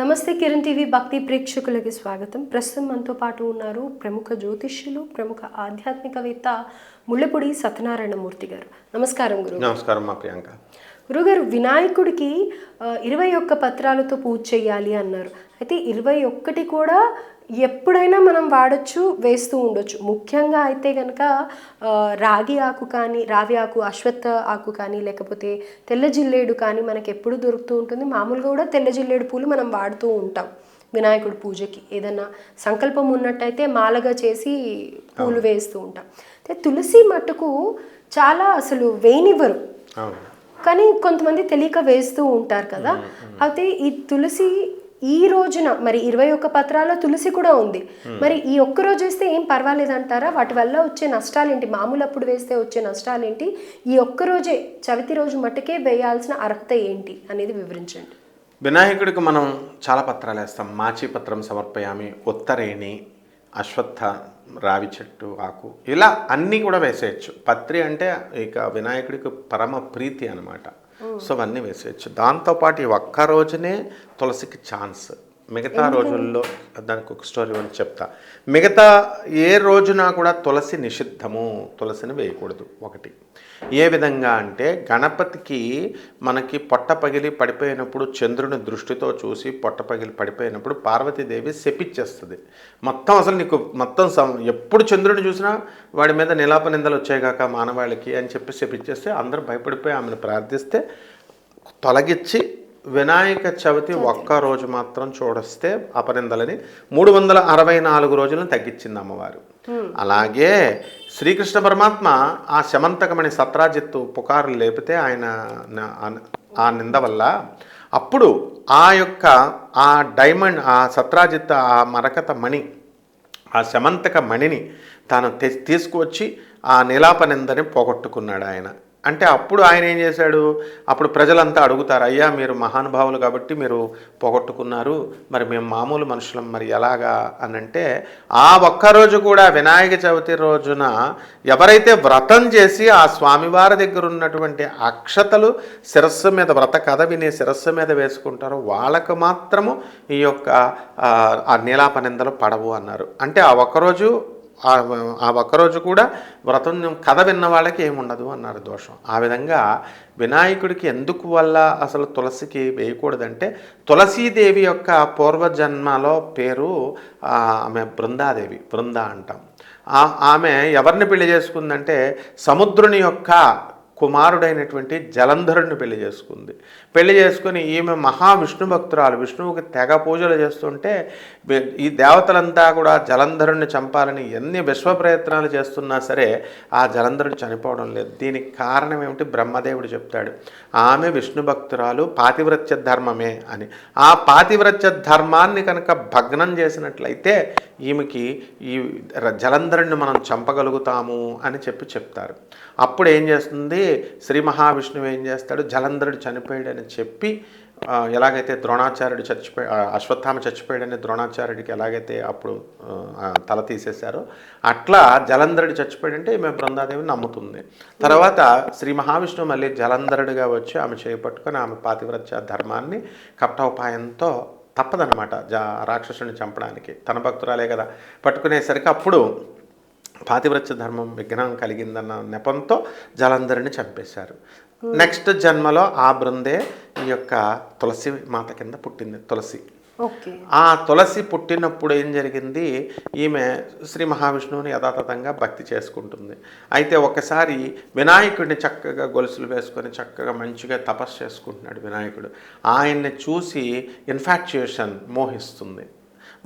నమస్తే కిరణ్ టీవీ భక్తి ప్రేక్షకులకి స్వాగతం. ప్రస్తుతం మనతో పాటు ఉన్నారు ప్రముఖ జ్యోతిష్యులు ప్రముఖ ఆధ్యాత్మికవేత్త ముళ్ళపూడి సత్యనారాయణమూర్తి గారు. నమస్కారం గురు నమస్కారం మా ప్రియాంక. గురుగారు వినాయకుడికి ఇరవై ఒక్క పత్రాలతో పూజ చేయాలి అన్నారు. అయితే ఇరవై ఒక్కటి కూడా ఎప్పుడైనా మనం వాడచ్చు వేస్తూ ఉండొచ్చు. ముఖ్యంగా అయితే కనుక రాగి ఆకు కానీ రావి ఆకు అశ్వత్థ ఆకు కానీ లేకపోతే తెల్ల జిల్లేడు కానీ మనకి ఎప్పుడు దొరుకుతూ ఉంటుంది. మామూలుగా కూడా తెల్ల జిల్లేడు పూలు మనం వాడుతూ ఉంటాం వినాయకుడి పూజకి. ఏదైనా సంకల్పం ఉన్నట్టయితే మాలగా చేసి పూలు వేస్తూ ఉంటాం. అయితే తులసి మట్టుకు చాలా అసలు వేయనివ్వరు అవును. కానీ కొంతమంది తెలియక వేస్తూ ఉంటారు కదా. అయితే ఈ తులసి ఈ రోజున మరి ఇరవై ఒక్క పత్రాల్లో తులసి కూడా ఉంది. మరి ఈ ఒక్క రోజు వేస్తే ఏం పర్వాలేదంటారా? వాటి వల్ల వచ్చే నష్టాలేంటి? మామూలు అప్పుడు వేస్తే వచ్చే నష్టాలేంటి? ఈ ఒక్క రోజే చవితి రోజు మట్టుకే వేయాల్సిన అర్హత ఏంటి అనేది వివరించండి. వినాయకుడికి మనం చాలా పత్రాలు వేస్తాం. మాచి పత్రం సమర్పయామి ఉత్తరేణి అశ్వత్థ రావి చెట్టు ఆకు ఇలా అన్నీ కూడా వేసేయచ్చు. పత్రి అంటే ఇక వినాయకుడికి పరమ ప్రీతి అనమాట సో అవన్నీ వేసేయచ్చు. దాంతోపాటు ఈ ఒక్క రోజునే తులసికి ఛాన్స్. మిగతా రోజుల్లో దానికి ఒక స్టోరీ అని చెప్తా. మిగతా ఏ రోజున కూడా తులసి నిషిద్ధము. తులసిని వేయకూడదు. ఒకటి. ఏ విధంగా అంటే గణపతికి మనకి పొట్ట పగిలి పడిపోయినప్పుడు చంద్రుని దృష్టితో చూసి పొట్ట పగిలి పడిపోయినప్పుడు పార్వతీదేవి శపిచ్చేస్తుంది మొత్తం అసలు నీకు మొత్తం సం- ఎప్పుడు చంద్రుని చూసినా వాడి మీద నిలాప నిందలు వచ్చాయిగాక మానవాళికి అని చెప్పి శపిచ్చేస్తే అందరూ భయపడిపోయి ఆమెను ప్రార్థిస్తే తొలగించి వినాయక చవితి ఒక్క రోజు మాత్రం చూడొస్తే అపనిందలని. మూడు వందల అరవై నాలుగు రోజులను తగ్గించింది అమ్మవారు. అలాగే శ్రీకృష్ణ పరమాత్మ ఆ శమంతకమణి సత్రాజిత్తు పుకారు లేపితే ఆయన ఆ- నింద వల్ల అప్పుడు ఆ యొక్క ఆ డైమండ్ ఆ సత్రాజిత్ ఆ మరకత మణి ఆ శమంతక మణిని తాను తీసుకువచ్చి ఆ నీలాపనిందని పోగొట్టుకున్నాడు ఆయన. అంటే అప్పుడు ఆయన ఏం చేశాడు? అప్పుడు ప్రజలంతా అడుగుతారు అయ్యా మీరు మహానుభావులు కాబట్టి మీరు పోగొట్టుకున్నారు. మరి మేము మామూలు మనుషులం మరి ఎలాగా? అని అంటే ఆ ఒక్కరోజు కూడా వినాయక చవితి రోజున ఎవరైతే వ్రతం చేసి ఆ స్వామివారి దగ్గర ఉన్నటువంటి అక్షతలు శిరస్సు మీద వ్రత కథ విని శిరస్సు మీద వేసుకుంటారో వాళ్ళకు మాత్రము ఈ యొక్క ఆ, ఆ నీలాపనిందలు పడవు అన్నారు. అంటే ఆ ఒక్కరోజు ఆ ఒక్కరోజు కూడా వ్రతం కథ విన్న వాళ్ళకి ఏముండదు అన్నారు దోషం. ఆ విధంగా వినాయకుడికి ఎందుకు వల్ల అసలు తులసికి వేయకూడదంటే తులసీదేవి యొక్క పూర్వజన్మలో పేరు ఆమె బృందాదేవి బృంద అంటాం. ఆమె ఎవరిని పెళ్ళి చేసుకుందంటే సముద్రుని యొక్క కుమారుడైనటువంటి జలంధరుడిని పెళ్ళి చేసుకుంది. పెళ్ళి చేసుకుని ఈమె మహావిష్ణు భక్తురాలు. విష్ణువుకి తెగ పూజలు చేస్తుంటే ఈ దేవతలంతా కూడా జలంధరుణ్ణి చంపాలని ఎన్ని విశ్వ ప్రయత్నాలు చేస్తున్నా సరే ఆ జలంధరుడు చనిపోవడం లేదు. దీనికి కారణం ఏమిటి? బ్రహ్మదేవుడు చెప్తాడు. ఆమె విష్ణు భక్తురాలు పాతివ్రత్య ధర్మమే అని. ఆ పాతివ్రత్య ధర్మాన్ని కనుక భగ్నం చేసినట్లయితే ఈమెకి ఈ జలంధరుణ్ణి మనం చంపగలుగుతాము అని చెప్పి చెప్తారు. అప్పుడు ఏం చేస్తుంది? శ్రీ మహావిష్ణువు ఏం చేస్తాడు? జలంధరుడు చనిపోయాడని చెప్పి ఎలాగైతే ద్రోణాచార్యుడు చచ్చిపోయి అశ్వత్థామ చచ్చిపోయాడని ద్రోణాచార్యుడికి ఎలాగైతే అప్పుడు తల తీసేశారో అట్లా జలంధరుడు చచ్చిపోయాడంటే ఈమె బృందాదేవిని నమ్ముతుంది. తర్వాత శ్రీ మహావిష్ణువు మళ్ళీ జలంధరుడిగా వచ్చి ఆమె చేపట్టుకొని ఆమె పాతివ్రత్య ధర్మాన్ని కప్టోపాయంతో తప్పదనమాట జా రాక్షసుని చంపడానికి. తన భక్తురాలే కదా. పట్టుకునేసరికి అప్పుడు పాతివ్రత్య ధర్మం విఘ్నం కలిగిందన్న నెపంతో జలంధరిని చంపేశారు. నెక్స్ట్ జన్మలో ఆ బృందే ఈ యొక్క తులసి మాత కింద పుట్టింది తులసి. ఆ తులసి పుట్టినప్పుడు ఏం జరిగింది? ఈమె శ్రీ మహావిష్ణువుని యథాతథంగా భక్తి చేసుకుంటుంది. అయితే ఒకసారి వినాయకుడిని చక్కగా గొలుసులు వేసుకొని చక్కగా మంచిగా తపస్సు చేసుకుంటున్నాడు వినాయకుడు. ఆయన్ని చూసి ఇన్ఫాక్చుయేషన్ మోహిస్తుంది.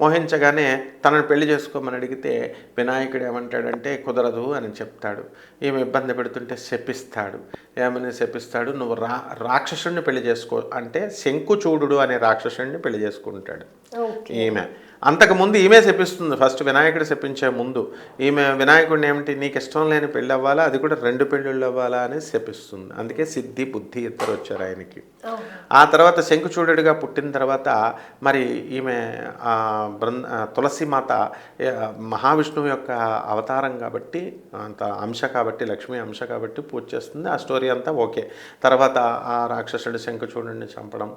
మోహించగానే తనను పెళ్ళి చేసుకోమని అడిగితే వినాయకుడు ఏమంటాడంటే కుదరదు అని చెప్తాడు. ఈమె ఇబ్బంది పెడుతుంటే శపిస్తాడు. ఏమని శపిస్తాడు? నువ్వు రా రాక్షసుడిని పెళ్ళి చేసుకో అంటే శంకుచూడు అనే రాక్షసుడిని పెళ్ళి చేసుకుంటాడు. ఓకే. ఈమె అంతకుముందు ఈమె శపిస్తుంది. ఫస్ట్ వినాయకుడు శపించే ముందు. ఈమె వినాయకుడిని ఏమిటి? నీకు ఇష్టం లేని పెళ్ళి అవ్వాలా? అది కూడా రెండు పెళ్ళిళ్ళు అవ్వాలా అని శపిస్తుంది. అందుకే సిద్ధి బుద్ధి ఇద్దరు వచ్చారు ఆయనకి. ఆ తర్వాత శంకుచూడుడిగా పుట్టిన తర్వాత మరి ఈమె బృంద ఆ, తులసి మాత ఏ, మహావిష్ణువు యొక్క అవతారం కాబట్టి అంత అంశ కాబట్టి లక్ష్మీ అంశ కాబట్టి పూజ చేస్తుంది. ఆ స్టోరీ అంతా ఓకే. తర్వాత ఆ రాక్షసుడు శంకుచూడుని చంపడం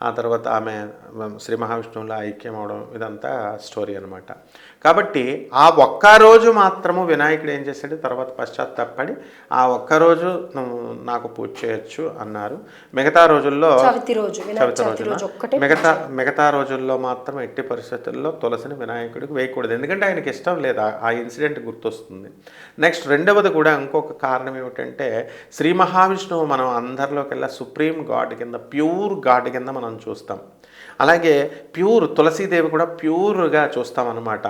ఆ తర్వాత ఆమె శ్రీ మహావిష్ణువులో ఐక్యం అవడం ఇదంతా స్టోరీ అనమాట కాబట్టి ఆ ఒక్క రోజు మాత్రము వినాయకుడు ఏం చేశాడు? తర్వాత పశ్చాత్తాపడి ఆ ఒక్క రోజు నువ్వు నాకు పూజ చేయొచ్చు అన్నారు. మిగతా రోజుల్లో చవితి రోజు చవితి రోజున మిగతా మిగతా రోజుల్లో మాత్రం ఎట్టి పరిస్థితుల్లో తులసిని వినాయకుడికి వేయకూడదు. ఎందుకంటే ఆయనకి ఇష్టం లేదు. ఆ- ఆ ఇన్సిడెంట్ గుర్తొస్తుంది. నెక్స్ట్ రెండవది కూడా ఇంకొక కారణం ఏమిటంటే శ్రీ మహావిష్ణువు మనం అందరిలోకెల్లా సుప్రీం గాడ్ కింద ప్యూర్ గాడ్ కింద మనం చూస్తాం. అలాగే ప్యూర్ తులసీదేవి కూడా ప్యూర్గా చూస్తామన్నమాట.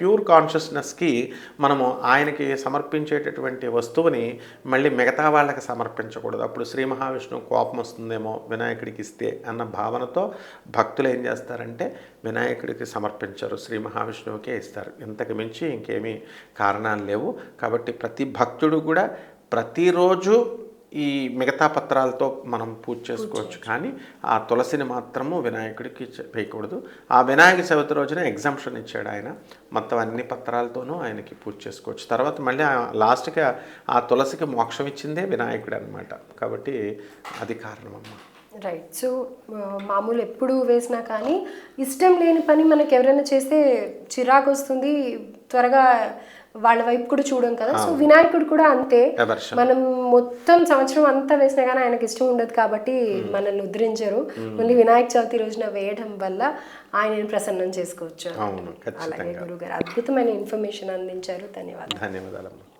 ప్యూర్ కాన్షియస్నెస్కి మనము ఆయనకి సమర్పించేటటువంటి వస్తువుని మళ్ళీ మిగతా వాళ్ళకి సమర్పించకూడదు. అప్పుడు శ్రీ మహావిష్ణువు కోపం వస్తుందేమో వినాయకుడికి ఇస్తే అన్న భావనతో భక్తులు ఏం చేస్తారంటే వినాయకుడికి సమర్పించరు శ్రీ మహావిష్ణువుకే ఇస్తారు. ఇంతకు మించి ఇంకేమీ కారణాలు లేవు. కాబట్టి ప్రతి భక్తుడు కూడా ప్రతిరోజు ఈ మిగతా పత్రాలతో మనం పూజ చేసుకోవచ్చు. కానీ ఆ తులసిని మాత్రము వినాయకుడికి వేయకూడదు. ఆ వినాయక చవితి రోజున ఎగ్జామ్షన్ ఇచ్చాడు ఆయన. మొత్తం అన్ని పత్రాలతోనూ ఆయనకి పూజ చేసుకోవచ్చు. తర్వాత మళ్ళీ ఆ- ఆ తులసికి మోక్షం ఇచ్చిందే వినాయకుడు అనమాట కాబట్టి అది కారణం అమ్మ రైట్ సో మామూలు ఎప్పుడు వేసినా కానీ ఇష్టం లేని పని మనకి ఎవరైనా చేస్తే చిరాకు వస్తుంది. త్వరగా వాళ్ళ వైపు కూడా చూడం కదా. సో వినాయకుడు కూడా అంతే. మనం మొత్తం సంవత్సరం అంతా వేసినా కానీ ఆయనకి ఇష్టం ఉండదు కాబట్టి మనల్ని ఉద్ధరించరు మళ్ళీ వినాయక చవితి రోజున వేయడం వల్ల ఆయనని ప్రసన్నం చేసుకోవచ్చు. అలాగే గురుగారు అద్భుతమైన ఇన్ఫర్మేషన్ అందించారు. ధన్యవాదాలు. ధన్యవాదాలమ్మా.